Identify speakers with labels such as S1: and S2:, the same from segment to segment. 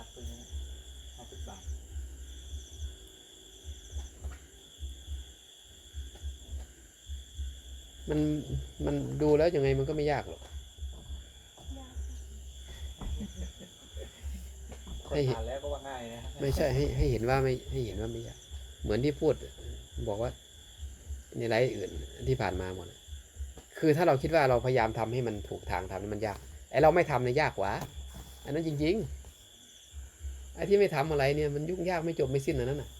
S1: พักตัวนี้ห้าสิบบาท
S2: มันมันดูแล้วยังไงมันก็ไม่ยากหรอก
S3: ยาก
S1: คน
S2: ให้เห็น
S1: ทานแล้วก็ว่าง่ายนะ
S2: ไม่ใช่ให้ให้เห็นว่าไม่ให้เห็นว่าไม่ยากเหมือนที่พูดบอกว่า ในไลฟ์อื่นที่ผ่านมาหมดคือถ้าเราคิดว่าเราพยายามทำให้มันถูกทางทำนี่มันยากไอเราไม่ทำเนี่ยยากกว่า อันนั้นจริงๆไอ้ที่ไม่ทำอะไรเนี่ยมันยุ่งยากไม่จบไม่สิ้นอันนั้นน่ะ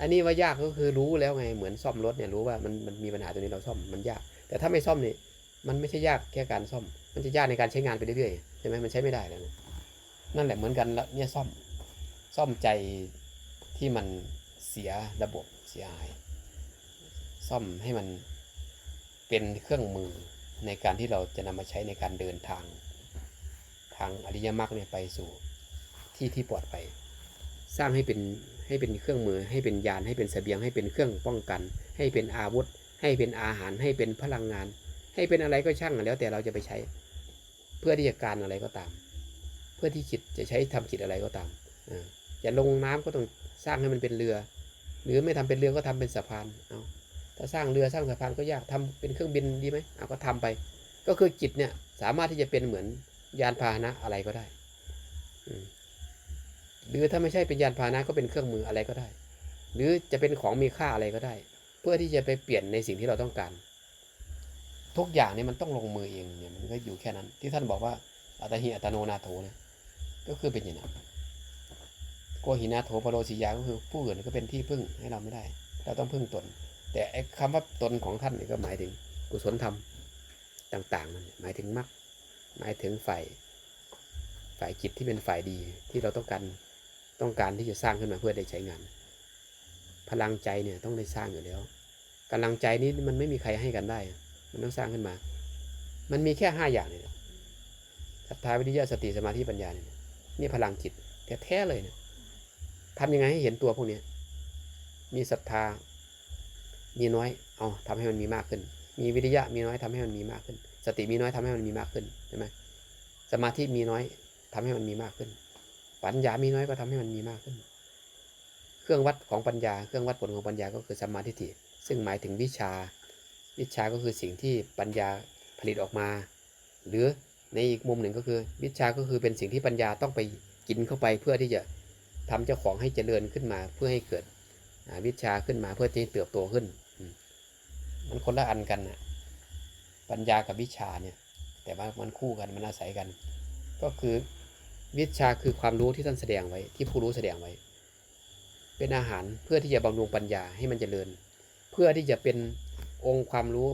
S2: อันนี้ว่ายากก็คือรู้แล้วไงเหมือนซ่อมรถเนี่ยรู้ว่ามันมันมีปัญหาตัวนี้เราซ่อมมันยาก แต่ถ้าไม่ซ่อมเนี่ยมันไม่ใช่ยากแค่การซ่อม มันจะยากในการใช้งานไปเรื่อยๆใช่ไหมมันใช้ไม่ได้แล้วนะนั่นแหละเหมือนกันละเนี่ยซ่อมซ่อมใจที่มันเสียระบบเสียหาย ซ่อมให้มันเป็นเครื่องมือในการที่เราจะนำมาใช้ในการเดินทาง ทางอริยมรรคเนี่ยไปสู่ ที่ที่ปลอดภัยสร้างให้เป็นให้เป็นเครื่องมือ ให้เป็นยานให้เป็นเสบียงให้เป็นเครื่องป้องกัน ให้เป็นอาวุธ ให้เป็นอาหารให้เป็นพลังงาน ให้เป็นอะไรก็ช่างแล้วแต่เราจะไปใช้ เพื่อที่จะการอะไรก็ตาม เพื่อที่จิตจะใช้ทำจิตอะไรก็ตามจะลงน้ำก็ต้องสร้างให้มันเป็นเรือ หรือไม่ทำเป็นเรือก็ทำเป็นสะพานเอาถ้าสร้างเรือสร้างสะพานก็ยากทำเป็นเครื่องบินดีไหมเอาก็ทำไป ก็คือจิตเนี่ยสามารถที่จะเป็นเหมือนยานพาหนะอะไรก็ได้ อื หรือถ้าไม่ใช่เป็นยานพาหนะก็เป็นเครื่องมืออะไรก็ได้ หรือจะเป็นของมีค่าอะไรก็ได้ เพื่อที่จะไปเปลี่ยนในสิ่งที่เราต้องการ ทุกอย่างเนี่ยมันต้องลงมือเองเนี่ยมันก็อยู่แค่นั้น ที่ท่านบอกว่าอัตหิอัตโนนาโถเนี่ยก็คือเป็นอย่างนั้นโกหินาโถปโรสิยาก็คือผู้อื่นก็เป็นที่พึ่งให้เราไม่ได้ เราต้องพึ่งตน แต่ไอ้คำว่าตนของท่านนี่ก็หมายถึงกุศลธรรมต่างๆนั่นหมายถึงมรรคหมายถึงฝ่ายฝ่ายจิตที่เป็นฝ่ายดีที่เราต้องการ ต้องการที่จะสร้างขึ้นมาเพื่อได้ใช้งาน พลังใจเนี่ยต้องได้สร้างอยู่แล้วกำลังใจนี้มันไม่มีใครให้กันได้ มันต้องสร้างขึ้นมา มันมีแค่ห้าอย่างเนี่ยศรัทธาวิทยาสติสมาธิปัญญาเนี่ยนี่พลังจิตแท้ๆเลยเนี่ยทำยังไงให้เห็นตัวพวกนี้มีศรัทธา มีน้อย เอาทำให้มันมีมากขึ้น มีวิทยะมีน้อยทำให้มันมีมากขึ้น สติมีน้อยทำให้มันมีมากขึ้นใช่ไหมสมาธิมีน้อยทำให้มันมีมากขึ้น ปัญญามีน้อยก็ทำให้มันมีมากขึ้น เครื่องวัดของปัญญา เครื่องวัดผลของปัญญาก็คือสัมมาทิฏฐิ ซึ่งหมายถึงวิชา วิชาก็คือสิ่งที่ปัญญาผลิตออกมา หรือในอีกมุมหนึ่งก็คือ วิชาก็คือเป็นสิ่งที่ปัญญาต้องไปกินเข้าไปเพื่อที่จะทำเจ้าของให้เจริญขึ้นมา เพื่อให้เกิดวิชาขึ้นมาเพื่อที่เติบโตขึ้นมมันคนละอันกันนะปัญญากับวิชาเนี่ย แต่ว่ามันคู่กันมันอาศัยกัน ก็คือ วิชาคือความรู้ที่ท่านแสดงไว้ ที่ผู้รู้แสดงไว้ เป็นอาหารเพื่อที่จะบำรุงปัญญาให้มันจเจริญ เพื่อที่จะเป็นองค์ความรู้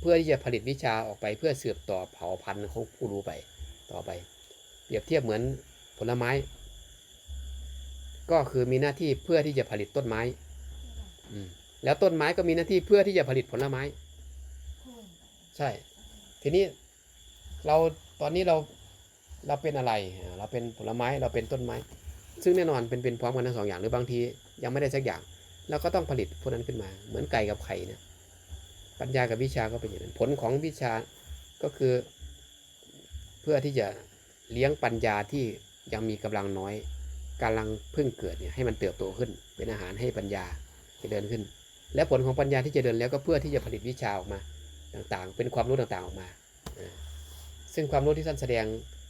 S2: เพื่อที่จะผลิตวิชาออกไป เพื่อสืบต่อเผ่าพันธุ์ของผู้รู้ไปต่อไป เปรียบเทียบเหมือนผลไม้ ก็คือมีหน้าที่เพื่อที่จะผลิตต้นไม้อืแล้วต้นไม้ก็มีหน้าที่เพื่อที่จะผลิตผลไม้ ใช่ ทีนี้เราตอนนี้เรา เราเป็นอะไร เราเป็นผลไม้เราเป็นต้นไม้ ซึ่งแน่นอนเป็นเป็นพร้อมกันทั้งสองอย่างหรือบางทียังไม่ได้สักอย่างเราก็ต้องผลิตพวกนั้นขึ้นมา เหมือนไก่กับไข่เนี่ยปัญญากับวิชาก็เป็นอย่างนั้นผลของวิชาก็คือ เพื่อที่จะเลี้ยงปัญญาที่ยังมีกำลังน้อยกำลังเพิ่งเกิดเนี่ยให้มันเติบโตขึ้น เป็นอาหารให้ปัญญาจะเจริญขึ้น และผลของปัญญาที่จะเจริญแล้วก็เพื่อที่จะผลิตวิชาออกมาต่างๆ เป็นความรู้ต่างๆออกมาอ่าซึ่งความรู้ที่ท่านแสดง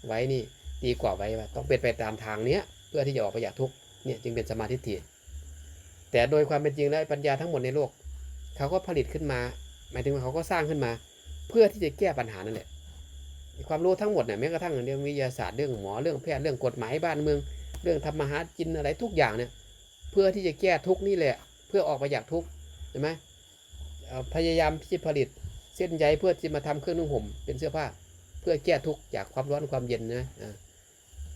S2: ไว้นี่ดีกว่าไว้ว่าต้องเป็นไปตามทางเนี้ยเพื่อที่จะออกไปจากทุกเนี่ยจึงเป็นสมาธิฏฐิแต่โดยความเป็นจริงแล้วปัญญาทั้งหมดในโลกเขาก็ผลิตขึ้นมา หมายถึงว่าเขาก็สร้างขึ้นมา เพื่อที่จะแก้ปัญหานั่นแหละความรู้ทั้งหมดเนี่ยแม้กระทั่งเรื่องวิทยาศาสตร์เรื่องหมอเรื่องแพทย์เรื่องกฎหมายบ้านเมือง เรื่องทำมาหากินอะไรทุกอย่างเนี่ยเพื่อที่จะแก้ทุกนี่แหละ เพื่อออกไปจากทุกเห็นไหมพยายามที่จะผลิตเส้นใยเพื่อที่มาทำเครื่องนุ่งห่มเป็นเสื้อผ้า เพื่อแก้ทุกข์จากความร้อนความเย็นนะ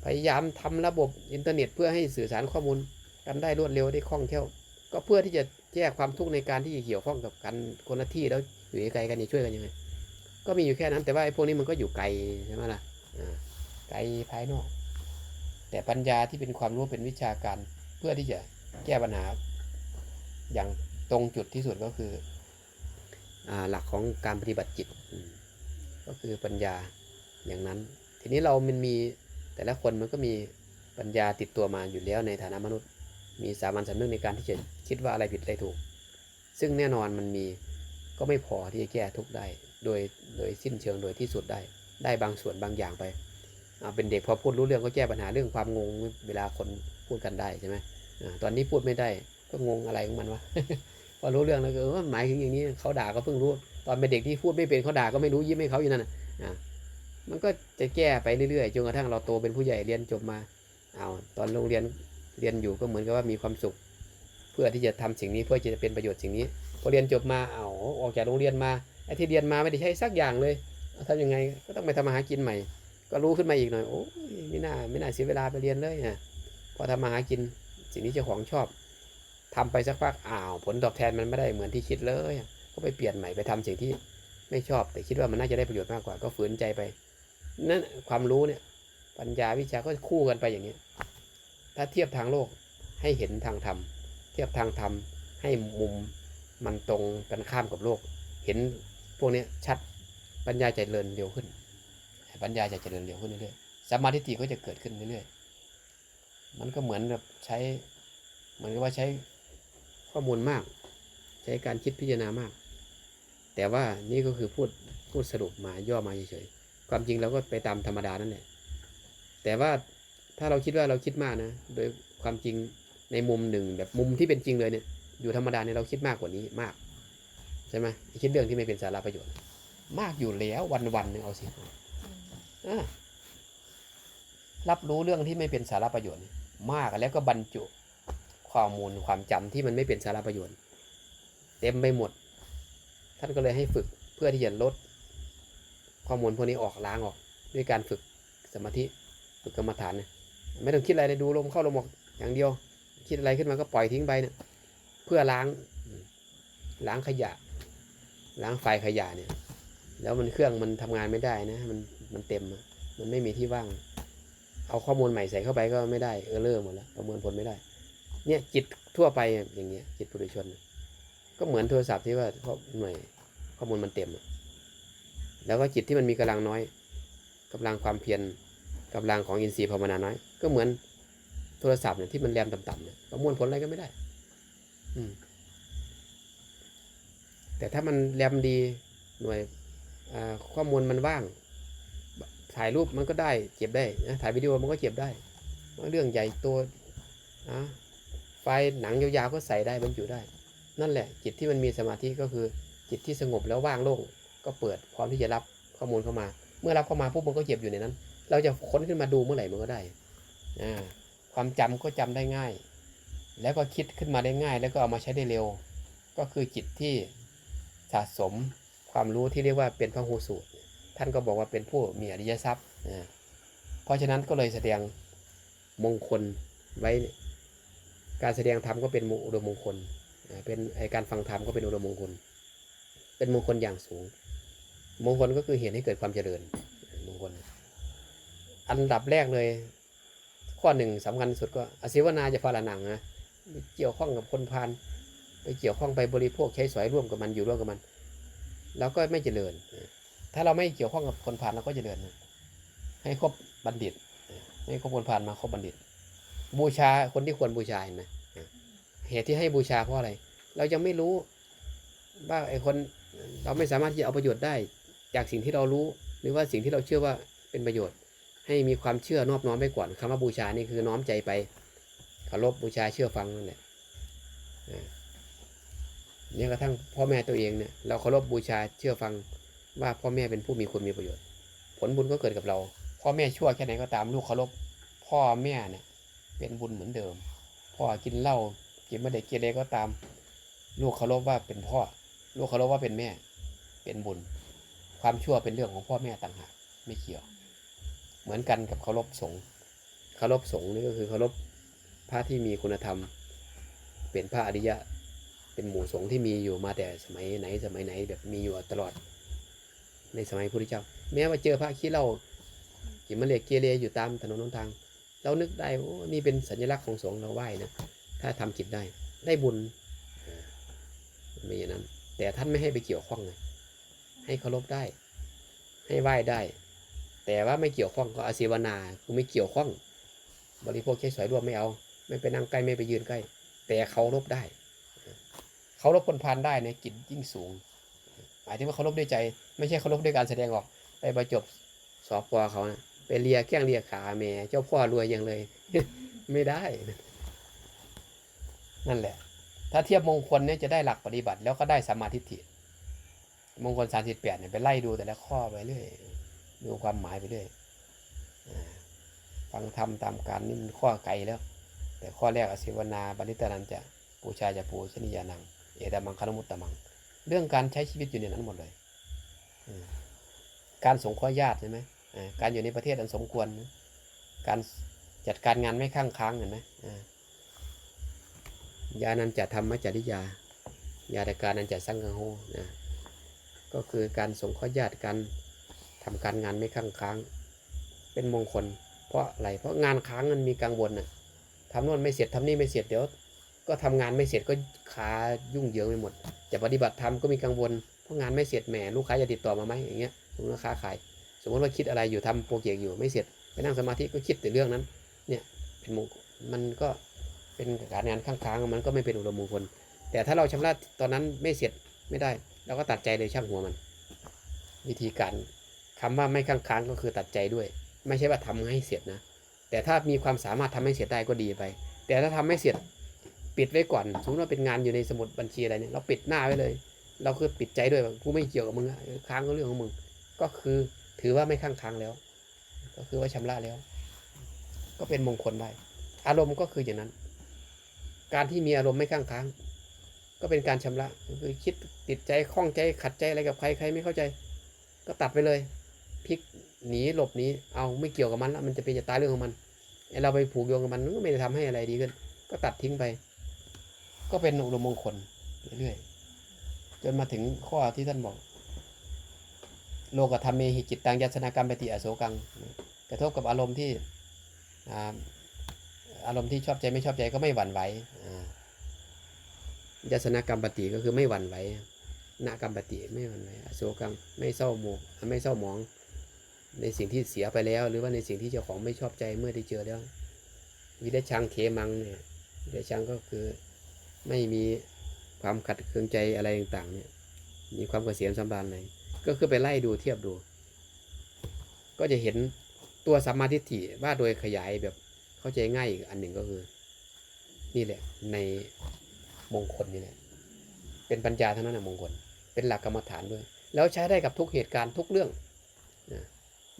S2: พยายามทำระบบอินเทอร์เน็ต เพื่อให้สื่อสารข้อมูลกันได้รวดเร็วได้คล่องแคล่ว ก็เพื่อที่จะแก้ความทุกข์ในการที่เกี่ยวข้องกับกันคนละที่แล้วอยู่ไกลกันจะช่วยกันยังไงก็มีอยู่แค่นั้นแต่ว่าไอ้พวกนี้มันก็อยู่ไกลใช่ไหมล่ะไกลภายนอก แต่ปัญญาที่เป็นความรู้เป็นวิชาการเพื่อที่จะแก้ปัญหา อย่างตรงจุดที่สุดก็คืออหลักของการปฏิบัติจิต ก็คือปัญญาอย่างนั้น ทีนี้เรามันมีแต่ละคนมันก็มีปัญญาติดตัวมาอยู่แล้วในฐานะมนุษย์ มีสามัญสำนึกในการที่จะคิดว่าอะไรผิดอะไรถูก ซึ่งแน่นอนมันมีก็ไม่พอที่จะแก้ทุกได้ โดยโดยสิ้นเชิงโดยที่สุดได้ ได้บางส่วนบางอย่างไปเป็นเด็กพอพูดรู้เรื่องก็แก้ปัญหาเรื่องความงงเวลาคนพูดกันได้ใช่ไหมอตอนนี้พูดไม่ได้ก็งงอะไรของมันวะพอรู้เรื่องแล้วก็หมายถึงอย่างนี้เขาด่าก็เพิ่งรู้ ตอนเป็นเด็กที่พูดไม่เป็นเขาด่าก็ไม่รู้ยิ้มให้เขาอยู่นั่นน่ะอ่ามันก็จะแก้ไปเรื่อยๆจนกระทั่งเราโตเป็นผู้ใหญ่เรียนจบมาเอาตอนโรงเรียนเรียนอยู่ก็เหมือนกับว่ามีความสุข เพื่อที่จะทำสิ่งนี้เพื่อจะเป็นประโยชน์สิ่งนี้พอเรียนจบมาเอาออกจากโรงเรียนมาไอ้ที่เรียนมาไม่ได้ใช้สักอย่างเลยทำยังไงก็ต้องไปทำมาหากินใหม่ ก็รู้ขึ้นมาอีกหน่อยโอ้ยไม่น่าไม่น่าเสียเวลาไปเรียนเลยนะพอทำมาหากินสิ่งที่เจ้าของชอบทำไปสักพักอ้าว ผลตอบแทนมันไม่ได้เหมือนที่คิดเลย ก็ไปเปลี่ยนใหม่ไปทำสิ่งที่ไม่ชอบ แต่คิดว่ามันน่าจะได้ประโยชน์มากกว่า ก็ฝืนใจไปนั่นความรู้เนี่ย ปัญญาวิชาก็คู่กันไปอย่างนี้ถ้าเทียบทางโลกให้เห็นทางธรรมเทียบทางธรรมให้มุมมันตรงกันข้ามกับโลก เห็นพวกนี้ชัดปัญญาจะเจริญเร็วขึ้น ปัญญาจะเจริญเร็วขึ้นเรื่อยๆสมาธิฏฐิก็จะเกิดขึ้นเรื่อยๆมันก็เหมือนกับใช้เหมือนกับว่าใช้ข้อมูลมาก ใช้การคิดพิจารณามาก แต่ว่านี่ก็คือพูดพูดสรุปมาย่อมาเฉยๆความจริงเราก็ไปตามธรรมดานั่นแหละแต่ว่าถ้าเราคิดว่าเราคิดมากนะ โดยความจริงในมุมหนึ่งแบบมุมที่เป็นจริงเลยเนี่ยอยู่ธรรมดาเนี่ยเราคิดมากกว่านี้มากใช่ไหมคิดเรื่องที่ไม่เป็นสาระประโยชน์ มากอยู่แล้ววันๆเนี่ยเอาสิรับรู้เรื่องที่ไม่เป็นสาระประโยชน์ มากแล้วก็บรรจุข้อมูลความจำที่มันไม่เป็นสาระประโยชน์ เต็มไปหมด ท่านก็เลยให้ฝึกเพื่อที่จะลดข้อมูลพวกนี้ออกล้างออก ด้วยการฝึกสมาธิฝึกกรรมฐานเนี่ยไม่ต้องคิดอะไรเลยดูลมเข้าลมออกอย่างเดียว คิดอะไรขึ้นมาก็ปล่อยทิ้งไปเนี่ยเพื่อล้างล้างขยะ ล้างไฟขยะเนี่ย แล้วมันเครื่องมันทำงานไม่ได้นะ มันมันเต็มมันไม่มีที่ว่าง เอาข้อมูลใหม่ใส่เข้าไปก็ไม่ได้เออเลอร์หมดแล้วประเมินผลไม่ได้ เนี่ยจิตทั่วไปอย่างเงี้ยจิตปุถุชน ก็เหมือนโทรศัพท์ที่ว่าเข้อหน่วย ข้อมูลมันเต็ม แล้วก็จิตที่มันมีกำลังน้อยกำลังความเพียรกำลังของอินทรีย์ภาวนาน้อย ก็เหมือนโทรศัพท์เนี่ยที่มันแรมต่ำๆเนี่ยประมวลผลอะไรก็ไม่ได้ อืมแต่ถ้ามันแรมดีหน่วยอ่าข้อมูลมันว่าง ถ่ายรูปมันก็ได้เก็บได้นะถ่ายวิดีโอมันก็เก็บได้ เรื่องใหญ่ตัวนะไฟหนังยาวๆก็ใส่ได้บรรจุได้ นั่นแหละจิตที่มันมีสมาธิก็คือ จิตที่สงบแล้วว่างโล่งก็เปิดพร้อมที่จะรับข้อมูลเข้ามา เมื่อรับเข้ามาปุ๊บมันก็เก็บอยู่ในนั้น เราจะค้นขึ้นมาดูเมื่อไหร่มันก็ได้ความจำก็จำได้ง่าย แล้วก็คิดขึ้นมาได้ง่าย แล้วก็เอามาใช้ได้เร็ว ก็คือจิตที่สะสมความรู้ที่เรียกว่าเป็นพระหูสูตร ท่านก็บอกว่าเป็นผู้มีอริยทรัพย์เพราะฉะนั้นก็เลยแสดงมงคลไว้ การแสดงธรรมก็เป็นอุดมมงคล เป็นการฟังธรรมก็เป็นอุดมมงคล เป็นมงคลอย่างสูง มงคลก็คือเหตุให้เกิดความเจริญมงคล อันดับแรกเลย ข้อหนึ่งสำคัญสุดก็อศิวนาจะพาละหนังนะเกี่ยวข้องกับคนพาลไปเกี่ยวข้องไปบริโภคใช้สอยร่วมกับมันอยู่ร่วมกับมันเราก็ไม่เจริญ ถ้าเราไม่เกี่ยวข้องกับคนผานเราก็เจริญนะให้ครบบัณฑิต ให้ครบคนผานมาครบบัณฑิต บูชาคนที่ควรบูชาเห็นไหมเหตุที่ให้บูชาเพราะอะไร เรายังไม่รู้ว่าไอ้คน เราไม่สามารถที่จะเอาประโยชน์ได้ จากสิ่งที่เรารู้ หรือว่าสิ่งที่เราเชื่อว่าเป็นประโยชน์ ให้มีความเชื่อนอบน้อมไปก่อนคำว่าบูชานี่คือน้อมใจไปเคารพบูชาเชื่อฟังนั่นแหละอ่าเนี่ยกระทั่งพ่อแม่ตัวเองเนี่ยเราเคารพบูชาเชื่อฟังว่าพ่อแม่เป็นผู้มีคุณมีประโยชน์ ผลบุญก็เกิดกับเรา พ่อแม่ชั่วแค่ไหนก็ตามลูกเคารพพ่อแม่เนี่ยเป็นบุญเหมือนเดิม พ่อกินเหล้ากินไม่ได้เกเรก็ตาม ลูกเคารพว่าเป็นพ่อ ลูกเคารพว่าเป็นแม่ เป็นบุญ ความชั่วเป็นเรื่องของพ่อแม่ต่างหากไม่เกี่ยว เหมือนกันกับเคารพสงฆ์เคารพสงฆ์นี่ก็คือเคารพพระที่มีคุณธรรม เป็นพระอริยะ เป็นหมู่สงฆ์ที่มีอยู่มาแต่สมัยไหนสมัยไหนแบบมีอยู่ตลอด ในสมัยพระพุทธเจ้า แม้ว่าเจอพระขี้เหล้ากิมะเร็กเกเรอยู่ตามถนนหนทาง เรานึกได้โอ้นี่เป็นสัญลักษณ์ของสงฆ์เราไหว้นะถ้าทำจิตได้ได้บุญไม่อย่างนั้น แต่ท่านไม่ให้ไปเกี่ยวข้องเลยให้เคารพได้ ให้ไหว้ได้ แต่ว่าไม่เกี่ยวข้องก็อาศิวนาคือไม่เกี่ยวข้อง บริโภคใช้สอยร่วมไม่เอา ไม่ไปนั่งใกล้ไม่ไปยืนใกล้ แต่เขารบได้ เขารบคนพานได้ในจิตยิ่งสูงหมายถึงว่าเขารบด้วยใจ ไม่ใช่เขารบด้วยการแสดงออก ไปประจบสอบปอเขานะไปเลียแข้งเลียขาแม่เจ้าพ่อรวยยังเลย ไม่ได้ นั่นแหละ ถ้าเทียบมงคลเนี่ยจะได้หลักปฏิบัติ แล้วก็ได้สมาทิฏฐิมงคลสามสิบแปดเนี่ยไปไล่ดูแต่ละข้อไปเรื่อยดูความหมายไปเรื่อยฟังธรรมตามการนี่มันข้อไกลแล้ว แต่ข้อแรกอศิวนาบริตานันจะปูชาจะปูชนียานัง เอตมังคารมุตตมัง เรื่องการใช้ชีวิตอยู่ในนั้นหมดเลย การสงเคราะห์ญาติใช่ไหมการอยู่ในประเทศอันสมควร การจัดการงานไม่ข้างค้างเห็นไหม ยานันจะธรรมจริยายาตการนันจะสังฆโหนะก็คือการสงเคราะห์ญาติการทำการงานไม่ข้างค้าง เป็นมงคล เพราะอะไรเพราะงานค้างมันมีกังวลน่ะทำโน่นไม่เสร็จทำนี่ไม่เสร็จเดี๋ยวก็ทำงานไม่เสร็จก็ขายุ่งเหยิงไปหมด จะปฏิบัติธรรมก็มีกังวลเพราะงานไม่เสร็จแหมลูกค้าจะติดต่อมาไหมอย่างเงี้ยสมมติว่าค้าขายสมมติว่าคิดอะไรอยู่ทำโปรเจกต์อยู่ไม่เสร็จไปนั่งสมาธิก็คิดแต่เรื่องนั้น เนี่ยเป็นมงคลมันก็ เป็นการงานข้างๆมันก็ไม่เป็นอุดมมงคล แต่ถ้าเราชำระตอนนั้นไม่เสร็จไม่ได้เราก็ตัดใจเลยช่างหัวมัน วิธีการคำว่าไม่ข้างๆก็คือตัดใจด้วย ไม่ใช่ว่าทำให้เสร็จนะ แต่ถ้ามีความสามารถทำให้เสร็จได้ก็ดีไป แต่ถ้าทำไม่เสร็จปิดไว้ก่อนสมมติว่าเป็นงานอยู่ในสมุดบัญชีอะไรเนี่ยเราปิดหน้าไว้เลย เราคือปิดใจด้วยว่ากูไม่เกี่ยวกับมึงค้างก็เรื่องของมึงก็คือถือว่าไม่ข้างค้างแล้ว ก็คือว่าชำระแล้ว ก็เป็นมงคลได้อารมณ์ก็คืออย่างนั้น การที่มีอารมณ์ไม่ข้างค้าง ก็เป็นการชำระคือคิดติดใจข้องใจขัดใจอะไรกับใครใครไม่เข้าใจ ก็ตัดไปเลยพลิกหนีหลบหนีเอาไม่เกี่ยวกับมันแล้วมันจะเป็นจะตายเรื่องของมันไอเราไปผูกโยงกับมันก็ไม่ได้ทำให้อะไรดีขึ้น ก็ตัดทิ้งไป ก็เป็นอุดมมงคลเรื่อยๆจนมาถึงข้อที่ท่านบอก โลกธรรมเมหิจิตตังยัสนากรรมปฏิอโศกัง กระทบกับอารมณ์ที่อารมณ์ที่ชอบใจไม่ชอบใจก็ไม่หวั่นไหว ยัสนากรรมปฏิก็คือไม่หวั่นไหวนากรรมปฏิไม่หวั่นไหวอโศกังไม่เศร้าหมองไม่เศร้าหมอง ในสิ่งที่เสียไปแล้ว หรือว่าในสิ่งที่เจ้าของไม่ชอบใจเมื่อได้เจอแล้ว วิริชังเขมังเนี่ยวิริชังก็คือไม่มีความขัดเคืองใจอะไรต่างๆเนี่ยมีความเกษียณสำราญเลยก็คือไปไล่ดูเทียบดู ก็จะเห็นตัวสัมมาทิฏฐิว่าโดยขยายแบบเข้าใจง่ายอีกอันหนึ่งก็คือ นี่แหละใน มงคลนี่แหละเป็นปัญญาทั้งนั้นนะมงคล เป็นหลักกรรมฐานด้วย แล้วใช้ได้กับทุกเหตุการณ์ทุกเรื่องนะ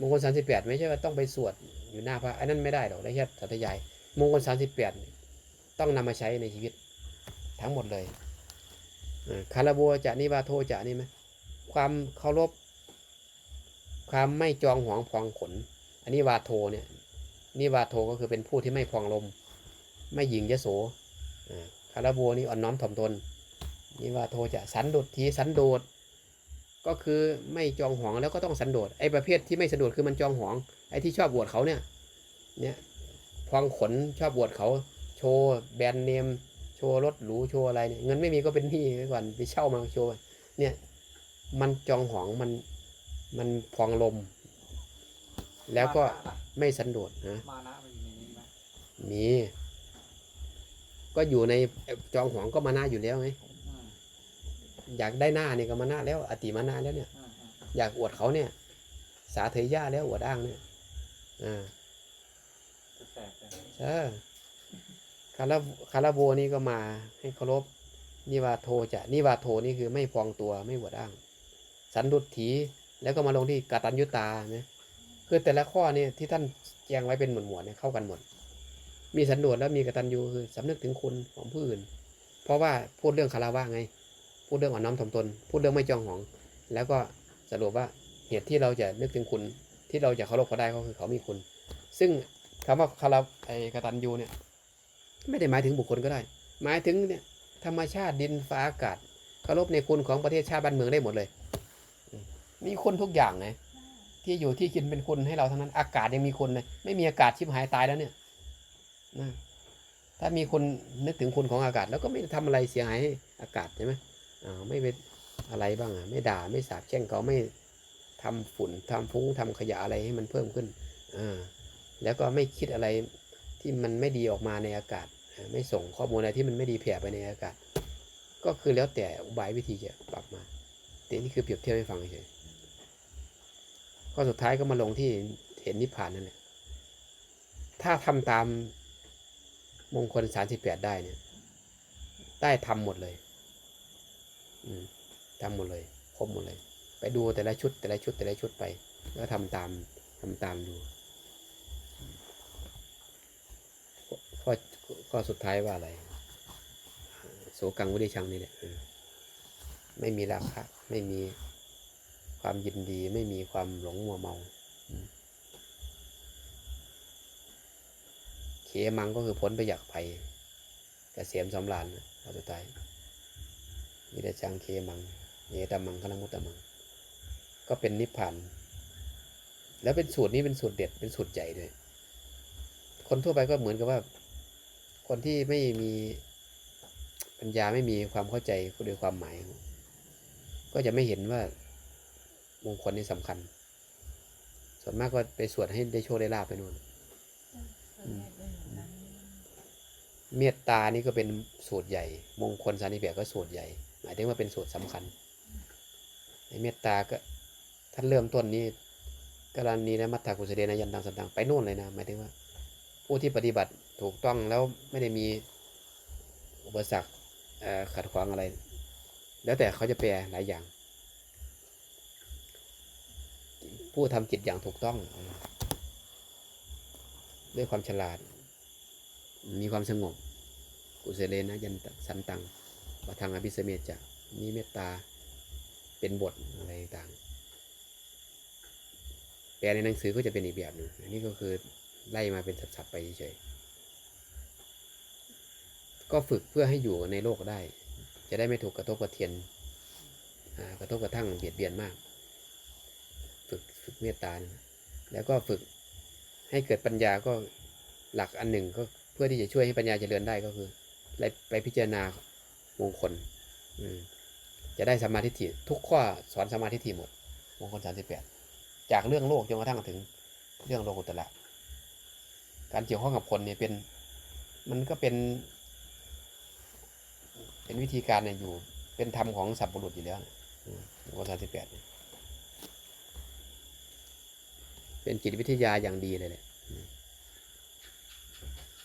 S2: มงคลสามสิบแปดไม่ใช่ว่าต้องไปสวดอยู่หน้าพระอันนั้นไม่ได้หรอกได้แค่สัตยาย มงคลสามสิบแปดต้องนำมาใช้ในชีวิตทั้งหมดเลยคาราบัวจะนิวาโทจะนี่ไหมความเคารพความไม่จองหวงพองขน อันนี้วาโทเนี่ยนี่วาโทก็คือเป็นผู้ที่ไม่พองลม ไม่หยิงยโส คาราบัวนี่อ่อนน้อมถ่อมตนนี่วาโทจะสันโดษทีสันโดษก็คือไม่จองหวงแล้วก็ต้องสันโดษไอ้ประเภทที่ไม่สันโดษคือมันจองหวงไอ้ที่ชอบบวชเขาเนี่ยเนี่ยพองขนชอบบวชเขา โชว์แบรนด์เนม โชว์รถหรูโชว์อะไรเนี่ยเงินไม่มีก็เป็นหนี้ไว้ก่อนไปเช่ามาโชว์เนี่ยมันจองหองมันมันพองลม แล้วก็
S1: มานะล่ะ
S2: ไม่สันโดษนะ
S1: ม
S2: ก็อยู่ในจองหองก็มาหน้าอยู่แล้วไง
S1: อืม
S2: อยากได้หน้าเนี่ยก็มาหน้าแล้ว อติมาหน้าแล้วเนี่ย
S1: อ
S2: ยากอวดเขาเนี่ย สาเถยย่าแล้วอวดอ้างเนี่ยอ่าใช่คาราคาราโบนี่ก็มาให้เคารพนิวาโทจะนิวาโทนี่คือไม่พองตัวไม่อวดอ้าง สันดุษถีแล้วก็มาลงที่กาตัญยุตาเนะคือแต่ละข้อเนี่ยที่ท่านแจงไว้เป็นหมวดหมวดเนี่ยเข้ากันหมด มีสันโดษแล้วมีกตัญญูคือสำนึกถึงคุณของผู้อื่น เพราะว่าพูดเรื่องคาราวะไง พูดเรื่องอ่อนน้อมถ่อมตน พูดเรื่องไม่จองหอง แล้วก็สรุปว่าเหตุที่เราจะนึกถึงคุณที่เราจะเคารพเขาได้ก็คือเขามีคุณ ซึ่งคำว่าคาราวไอกตัญญูเนี่ยไม่ได้หมายถึงบุคคลก็ได้ หมายถึงเนี่ยธรรมชาติดินฟ้าอากาศเคารพในคุณของประเทศชาติบ้านเมืองได้หมดเลยมมีคุณทุกอย่างไงที่อยู่ที่กินเป็นคุณให้เราทั้งนั้น อากาศยังมีคุณเลย ไม่มีอากาศชิบหายตายแล้วเนี่ย นะถ้ามีคนนึกถึงคุณของอากาศ แล้วก็ไม่ทำอะไรเสียหายให้อากาศใช่ไหมอ่าไม่เป็นอะไรบ้างอะไม่ด่าไม่สาบแช่งเขาไม่ททำฝุ่นทำฟุ้งทำขยะอะไรให้มันเพิ่มขึ้นอ่าแล้วก็ไม่คิดอะไรที่มันไม่ดีออกมาในอากาศ ไม่ส่งข้อมูลอะไรที่มันไม่ดีแผ่ไปในอากาศ ก็คือแล้วแต่อุบายวิธีจะปรับมาแต่นี่คือเปรียบเทียบให้ฟังเฉยก็สุดท้ายก็มาลงที่เห็นนิพพานนั่นแหละถ้าทำตาม มงคลสามสิบแปดได้เนี่ย ได้ทำหมดเลย อืมทำหมดเลย ครบหมดเลย ไปดูแต่ละชุด แต่ละชุดแต่ละชุดไป แล้วทำตามทำตามดูข้อข้อสุดท้ายว่าอะไร โสกังวิริชังนี่แหละไม่มีราคะ ไม่มีความยินดี ไม่มีความหลงมัวเมาอืม เขมังก็คือพ้นไปจากภัยกเกษมสำราญนะข้อสุดท้ายวิริชังเคมังเยตมังคณมุตตมัง ก็เป็นนิพพาน แล้วเป็นสูตรนี้เป็นสูตรเด็ดเป็นสูตรใหญ่ด้วย คนทั่วไปก็เหมือนกับว่า คนที่ไม่มีปัญญาไม่มีความเข้าใจโดยความหมาย ก็จะไม่เห็นว่ามงคลนี้สำคัญ ส่วนมากก็ไปสวดให้ได้โชคได้ลาภไปนู่น
S3: ส่วนใหญ่เป็นอย่างนั้น
S2: เมตตานี่ก็เป็นสูตรใหญ่ มงคลสานิเบียก็สูตรใหญ่ หมายถึงว่าเป็นสูตรสำคัญในเมตตาก็ท่านเริ่มต้นนี้กรณีนะมัตตากุศเดนะยันตังสันตังไปนู่นเลยนะหมายถึงว่า ผู้ที่ปฏิบัติถูกต้องแล้วไม่ได้มีอุปสรรคขัดขวางอะไร แล้วแต่เขาจะแปลหลายอย่าง ผู้ทำกิจอย่างถูกต้อง ด้วยความฉลาด มีความสงบ กุเสเลนะยันสันตังวัทางอภิสเมจะมีเมตตาเป็นบทอะไรต่างแปลในหนังสือก็จะเป็นอีกแบบหนึ่งอันนี้ก็คือไล่มาเป็นสับๆไปเฉยก็ฝึกเพื่อให้อยู่ในโลกได้ จะได้ไม่ถูกกระทบกระเทียนกระทบกระทั่งเบียดเบียนมาก ฝึกฝึกเมตตานะแล้วก็ฝึกให้เกิดปัญญาก็หลักอันหนึ่งก็ เพื่อที่จะช่วยให้ปัญญาเจริญได้ก็คือไปไปพิจารณามงคลจะได้สมาธิฏฐิทุกข้อสอนสมาธิฏฐิหมด มงคลสามสิบแปดจากเรื่องโลกจนกระทั่งถึงเรื่องโลกุตละการเกี่ยวข้องกับคนเนี่ยเป็นมันก็เป็น เป็นวิธีการเนี่ยอยู่ เป็นธรรมของสัพบุรุษอยู่แล้วมงคลสามสิบแปดเป็นจิตวิทยาอย่างดีเลยแหละ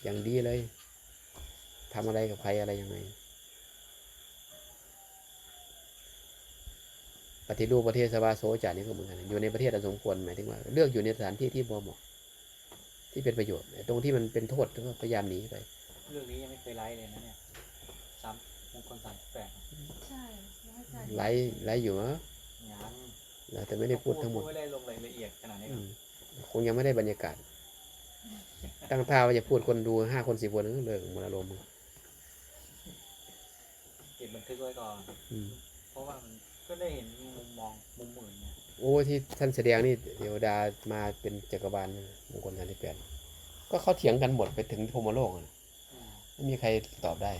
S2: อืมอย่างดีเลยทำอะไรกับใครอะไรยังไง ปฏิรูปประเทศสวาโซจานี่ก็เหมือนกันอยู่ในประเทศอันสมควรหมายถึงว่า เลือกอยู่ในสถานที่ที่เหมาะที่เป็นประโยชน์ไอ้ตรงที่มันเป็นโทษก็พยายามหนีไป
S1: เรื่องนี้ยังไม่เคยไลฟ์เลยนะเนี่ยสามมงคลสามสิบแปด
S3: ใช่แล้วอาจารย์
S2: ไล่ไล่อยู่มั้ง
S1: ยัง
S2: เราแต่ไม่ได้พูดทั้งหมด
S1: ไม่ได้ลงรายละเอียดขนาดนี้
S2: อืมคงยังไม่ได้บรรยากาศ ตั้งท่าว่าจะพูดคนดูห้าคนสิบคนก็เลิกหมดอารมณ์
S1: เก็บบันทึกไว้ก่อน
S2: อืม
S1: เพราะว่ามันก็ได้เห็นมุมมองมุมอื่นเนี่ย
S2: โอ้ที่ท่านแสดงนี่เทวดามาเป็นจักรบาลมงคลสามสิบแปดก็เขาเถียงกันหมดไปถึงพรหมโลกอะ
S1: อืม
S2: ไม่มีใครตอบได้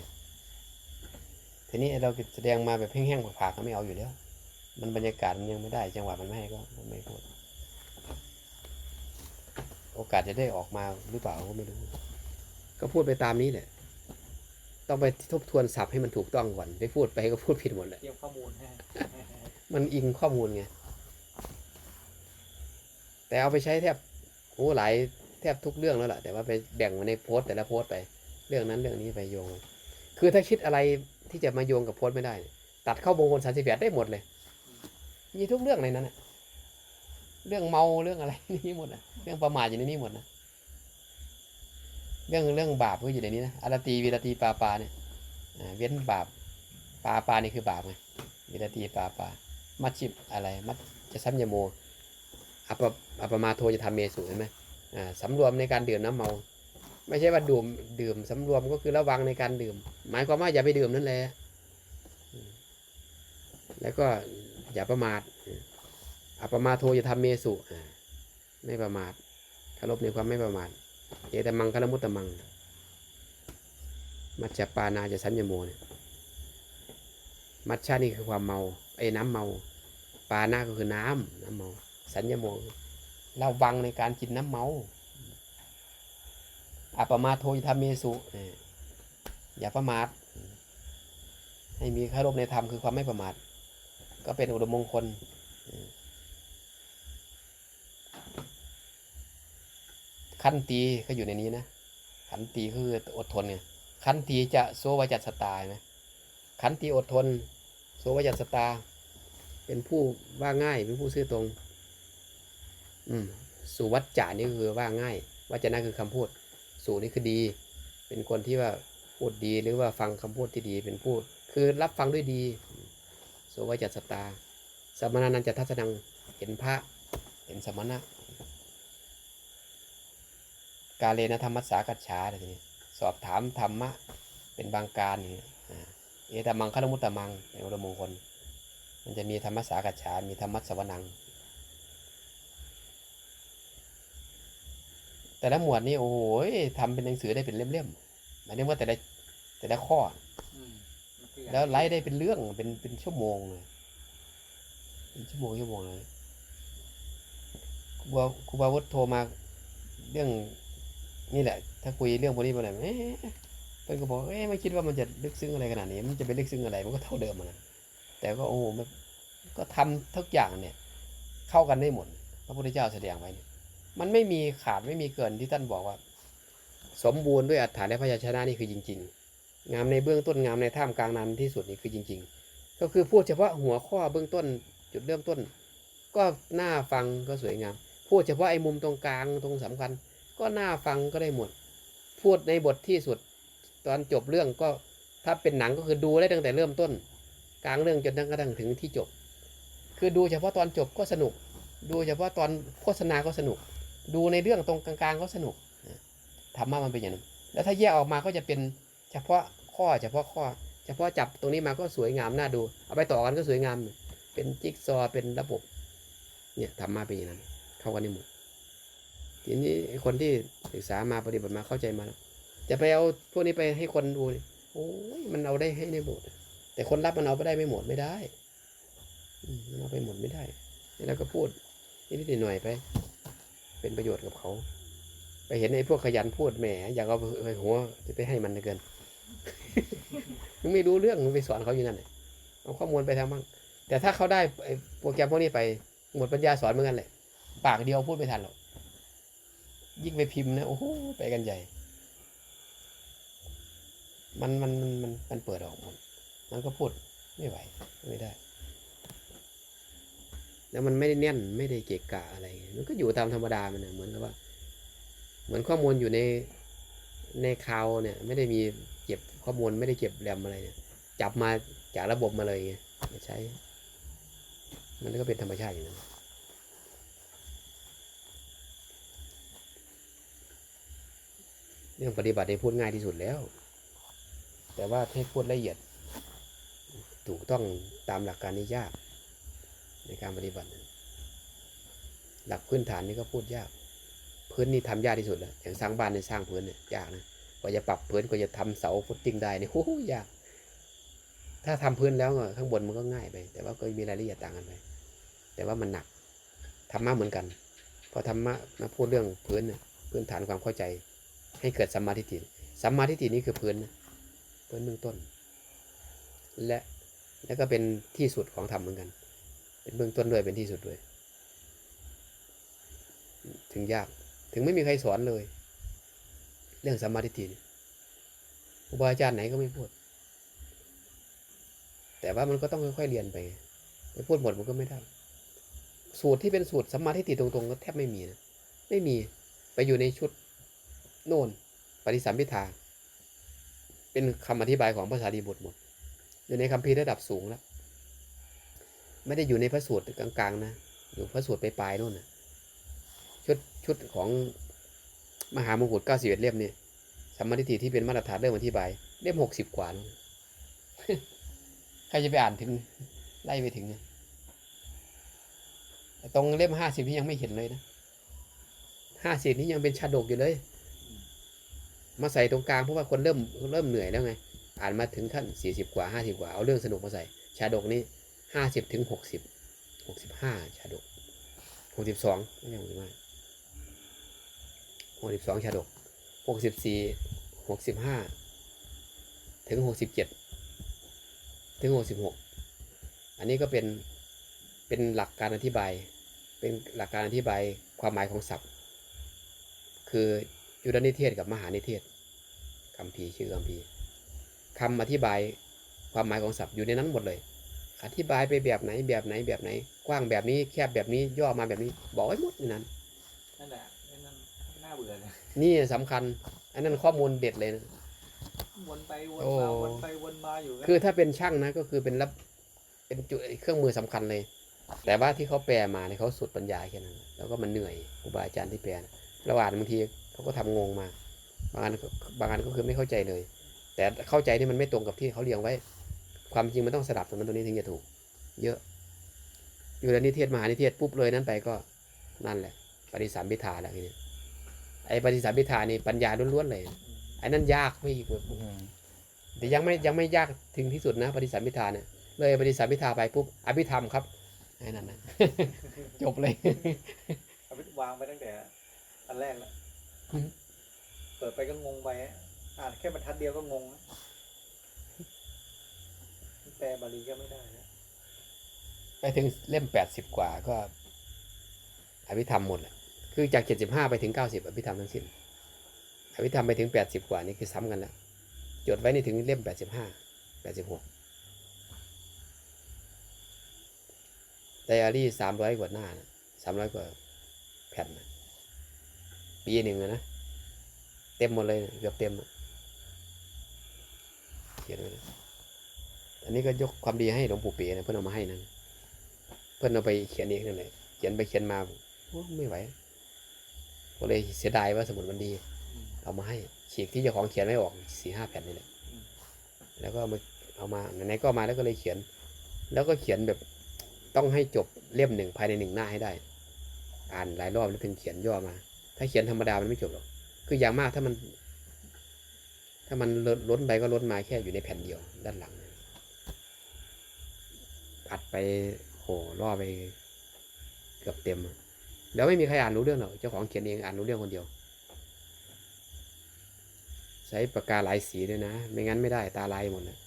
S2: ทีนี้เราแสดงมาแบบแห้งๆผากๆก็ไม่เอาอยู่แล้ว มันบรรยากาศมันยังไม่ได้ จังหวะมันไม่ให้ก็ไม่พูด โอกาสจะได้ออกมาหรือเปล่าก็ไม่รู้ ก็พูดไปตามนี้แหละต้องไปทบทวนศัพท์ให้มันถูกต้องก่อนไปพูดไปก็พูดผิดหมดแหละ
S1: เตรียมข้อมูลให้
S2: มันอิงข้อมูลไงแต่เอาไปใช้แทบโอ้หลายแทบทุกเรื่องแล้วล่ะ แต่ว่าไปแบ่งมาในโพสต์แต่ละโพสต์ไป เรื่องนั้นเรื่องนี้ไปโยง คือถ้าคิดอะไรที่จะมาโยงกับโพสต์ไม่ได้เนี่ยตัดเข้ามงคลสามสิบแปดได้หมดเลย มีทุกเรื่องในนั้นน่ะ เรื่องเมาเรื่องอะไรนี่หมดนะเรื่องประมาทอยู่ในนี้หมดนะเรื่องเรื่องบาปก็อยู่ในนี้นะอารตีวีรตีปาปาเนี่ยเว้นบาปปาปานี่คือบาปไงวีรตีปาปามัชชิบอะไรมัชจะสัมยโมอัปอัปมาโทจะทำเมสุเห็นไหมอ่าสำรวมในการดื่มน้ำเมา ไม่ใช่ว่าดื่มดื่มสำรวมก็คือระวังในการดื่ม หมายความว่าอย่าไปดื่มนั่นแหละแล้วก็อย่าประมาท อัปปมาโทจะทำเมสุอ่าไม่ประมาทเคารพในความไม่ประมาทเอตมังคารมุตตมัง มัจจปานาจะสัญญโมเนี่ยมัชชานี่คือความเมาไอ้น้ำเมา ปานาก็คือน้ำน้ำเมา สัญญโมงระวังในการกินน้ำเมาอัปมาโทยธรรมเมสุเอ่ออย่าประมาทให้มีคารพในธรรมคือความไม่ประมาท ก็เป็นอุดมมงคลเออ ขันตีก็อยู่ในนี้นะ ขันตีคืออดทนไงขันตีจะโซวจัตสตาไหมขันตีอดทน โซวจัตสตา เป็นผู้ว่าง่ายเป็นผู้ซื่อตรง อืมสุวัจจานี่คือว่าง่ายวัจนะคือคำพูด สูนี่คือดี เป็นคนที่ว่าพูดดีหรือว่าฟังคำพูดที่ดีเป็นพูด คือรับฟังด้วยดีโสวจัตสตาสมณนันจะทัศนังเห็นพระ เห็นสมณะ กาเลนะธรรมัสสากัจฉาอะไรทีนี้สอบถามธรรมะเป็นบางการอย่างนี้อ่าเอตมังคารมุตตมังเป็นอุดมมงคล มันจะมีธรรมสากัจฉามีธรรมัสสวนัง แต่ละหมวดนี่โอ้โหทำเป็นหนังสือได้เป็นเล่มๆหมายถึงว่าแต่ละแต่ละข้อ
S1: อืมมันคือ
S2: แล้วไลฟ์ได้เป็นเรื่องเป็นเป็นชั่วโมงเลยเป็นชั่วโมงชั่วโมงเลยครูบาครูบาวุฒโทรมาเรื่อง นี่แหละ ถ้าคุยเรื่องพวกนี้ไปไหนเอ๊ะเพิ่นก็บอกเอ๊ะไม่คิดว่ามันจะลึกซึ้งอะไรขนาดนี้ มันจะไปลึกซึ้งอะไรมันก็เท่าเดิมอะนะแต่ก็โอ้โหมันก็ทำทุกอย่างเนี่ย เข้ากันได้หมดพระพุทธเจ้าแสดงไว้มันไม่มีขาดไม่มีเกินที่ท่านบอกว่า สมบูรณ์ด้วยอัฏฐานและพยัญชนะนี่คือจริง ๆ งามในเบื้องต้นงามในท่ามกลางนั้นที่สุดนี่คือจริง ๆ ก็คือพูดเฉพาะหัวข้อเบื้องต้นจุดเริ่มต้น ก็น่าฟังก็สวยงามพูดเฉพาะไอ้มุมตรงกลางตรงสำคัญ ก็น่าฟังก็ได้หมด พูดในบทที่สุด ตอนจบเรื่องก็ถ้าเป็นหนังก็คือดูได้ตั้งแต่เริ่มต้น กลางเรื่องจนกระทั่งถึงที่จบ คือดูเฉพาะตอนจบก็สนุก ดูเฉพาะตอนโฆษณาก็สนุก ดูในเรื่องตรงกลางๆก็สนุกธรรมะมันเป็นอย่างนั้นแล้วถ้าแยกออกมาก็จะเป็นเฉพาะข้อเฉพาะข้อ เฉพาะจับตรงนี้มาก็สวยงามน่าดู เอาไปต่อกันก็สวยงาม เป็นจิ๊กซอว์เป็นระบบ เนี่ยทำมาเป็นอย่างนั้น เข้ากันได้หมด ทีนี้คนที่ศึกษามาปฏิบัติมาเข้าใจมาแล้วจะไปเอาพวกนี้ไปให้คนดูนี่โอ้ยมันเอาได้ให้ในหมดแต่คนรับมันเอาไปได้ไม่หมดไม่ได้อืมมันเอาไปหมดไม่ได้นี่เราก็พูดนิดหน่อยไป เป็นประโยชน์กับเขา ไปเห็นไอ้พวกขยันพูดแหมอยากเอาไปหัวจะไปให้มันเหลือเกินมึงไม่รู้เรื่องมึงไปสอนเขาอยู่นั่นแหละเอาข้อมูลไปทำบ้างแต่ถ้าเขาได้ไอ้โปรแกรมพวกนี้ไปหมดปัญญาสอนเหมือนกันแหละปากเดียวพูดไม่ทันหรอก ยิ่งไปพิมพ์นะโอ้โหไปกันใหญ่ มันมันมันมันมันเปิดออกหมดมันก็พูดไม่ไหวไม่ได้ แล้วมันไม่ได้แน่นไม่ได้เกะกะอะไรมันก็อยู่ตามธรรมดามันนะเหมือนกับว่า เหมือนข้อมูลอยู่ในในคาวเนี่ย ไม่ได้มีเก็บข้อมูลไม่ได้เก็บแรมอะไรเนี่ยจับมาจากระบบมาเลยไงใช้ มันก็เป็นธรรมชาติอย่างนั้น เรื่องปฏิบัติได้พูดง่ายที่สุดแล้ว แต่ว่าให้พูดละเอียด ถูกต้องตามหลักการนี้ยาก ในการปฏิบัติ หลักพื้นฐานนี่ก็พูดยาก พื้นนี่ทำยากที่สุดแล้วอย่างสร้างบ้านในยสร้างพื้นเนี่ยยากนะกว่าจะปรับพื้นกว่าจะทำเสาฟุตติ้งได้เนี่ยโอ้ยาก ถ้าทำพื้นแล้วข้างบนมันก็ง่ายไป แต่ว่าก็มีรายละเอียดต่างกันไป แต่ว่ามันหนักธรรมะเหมือนกัน พอธรรมะมาพูดเรื่องพื้นเนี่ยพื้นฐานความเข้าใจ ให้เกิดสัมมาทิฏฐิสัมมาทิฏฐินี่คือพื้นนะพื้นเบื้องต้น และแล้วก็เป็นที่สุดของธรรมเหมือนกัน เป็นเบื้องต้นด้วยเป็นที่สุดด้วย ถึงยาก ถึงไม่มีใครสอนเลย เรื่องสัมมาทิฏฐิครูบาอาจารย์ไหนก็ไม่พูด แต่ว่ามันก็ต้องค่อยๆเรียนไปไปพูดหมดมันก็ไม่ได้ สูตรที่เป็นสูตรสัมมาทิฏฐิตรงๆก็แทบไม่มีนะ ไม่มี ไปอยู่ในชุด โน่น ปฏิสัมพิทา เป็นคำอธิบายของภาษาดีบทหมด อยู่ในคัมภีร์ระดับสูงแล้ว ไม่ได้อยู่ในพระสูตรกลางๆนะ อยู่พระสูตรปลายๆโน่นนะชุดชุดของมหามงกุฎเก้าสิบเอ็ดเล่มเนี่ยสัมมาทิฏฐิที่เป็นมาตรฐานเริ่มอธิบาย เล่มหกสิบกว่านู่นใครจะไปอ่านถึงไล่ไปถึงเนี่ยตรงเล่มห้าสิบนี่ยังไม่เห็นเลยนะห้าสิบนี่ยังเป็นชาดกอยู่เลย มาใส่ตรงกลางเพราะว่าคนเริ่มเริ่มเหนื่อยแล้วไง อ่านมาถึงขั้นสี่สิบกว่าห้าสิบกว่า เอาเรื่องสนุกมาใส่ ชาดกนี้ห้าสิบถึงหกสิบหกสิบห้าชาดกหกสิบสองไม่ใช่หกสิบห้าหกสิบสองชาดกหกสิบสี่หกสิบห้าถึงหกสิบเจ็ดถึงหกสิบหกอันนี้ก็เป็นเป็นหลักการอธิบาย เป็นหลักการอธิบายความหมายของศัพท์ คือ ยุทธนิเทศกับมหานิเทศคำพีร์ชื่อคำพีร์คำอธิบายความหมายของศัพท์อยู่ในนั้นหมดเลย อธิบายไปแบบไหนแบบไหนแบบไหน กว้างแบบนี้แคบแบบนี้ย่อมาแบบนี้ บอกไว้หมดในนั้น
S1: นั่นแหละนั่นน่าเบื่อเลย
S2: นี่สำคัญ อันนั้นข้อมูลเด็ดเลยนะ
S1: วนไปวน
S2: โอ้
S1: มาวนไปวนมาอยู่นะ
S2: คือถ้าเป็นช่างนะก็คือเป็นรับเป็นจุดเครื่องมือสำคัญเลย แต่ว่าที่เขาแปลมาเนี่ยเขาสุดปัญญาแค่นั้น แล้วก็มันเหนื่อยครูบาอาจารย์ที่แปลนะระหว่างบางที เขาก็ทำงงมา บางอันบางอันก็คือไม่เข้าใจเลย แต่เข้าใจนี่มันไม่ตรงกับที่เขาเรียงไว้ ความจริงมันต้องสลับตรงนั้นตรงนี้ถึงจะถูก เยอะ อยู่ในนิเทศมหานิเทศปุ๊บเลยนั้นไปก็นั่นแหละ ปฏิสัมพิธาแล้วทีนี้ไอ้ปฏิสัมพิธานี่ปัญญาล้วนๆเลยไอ้นั่นยากไม่อีกแต่ยังไม่ยังไม่ยากถึงที่สุดนะปฏิสัมพิธาเนี่ยเลยปฏิสัมพิธาไปปุ๊บอภิธรรมครับไอ้นั่นนะจบเลย
S1: อาไปวางไปตั้งแต่อันแรกแล้ว เปิดไปก็งงไปอ่านแค่บรรทัดเดียวก็งงแล้วแปลบาลีก็ไม่ได้นะ
S2: ไปถึงเล่มแปดสิบกว่าก็ อภิธรรมหมดแหละคือจากเจ็ดสิบห้าไปถึงเก้าสิบอภิธรรมทั้งสิ้นอภิธรรมไปถึงแปดสิบกว่านี่คือซ้ำกันแล้วจดไว้ในถึงเล่มแปดสิบห้าแปดสิบหกไดอารี่สามร้อยกว่าหน้าสามร้อยกว่าแผ่นนะ ปีหนึ่งนะเต็มหมดเลยเกือบเต็มอะเขียนไว้นะอันนี้ก็ยกความดีให้หลวงปู่เป๋นะเพื่อนเอามาให้นะเพื่อนเอาไปเขียนเองนั่นแหละเขียนไปเขียนมาโอ้ไม่ไหวก็เลยเสียดายว่าสมุดมันดีเอามาให้ฉีกที่เจ้าของเขียนไม่ออกสี่ห้าแผ่นนี่แหละแล้วก็เอามาเอามาไหนก็มาแล้วก็เลยเขียน แล้วก็เขียนแบบต้องให้จบเล่มหนึ่งภายในหนึ่งหน้าให้ได้ อ่านหลายรอบแล้วถึงเขียนย่อมา ถ้าเขียนธรรมดามันไม่จบหรอก คืออย่างมากถ้ามัน ถ้ามันล้นล้นไปก็ล้นมาแค่อยู่ในแผ่นเดียวด้านหลังอัดไปโหล่อไปเกือบเต็ม แล้วไม่มีใครอ่านรู้เรื่องหรอก เจ้าของเขียนเองอ่านรู้เรื่องคนเดียว ใช้ปากกาหลายสีด้วยนะ ไม่งั้นไม่ได้ตาลายหมดนะ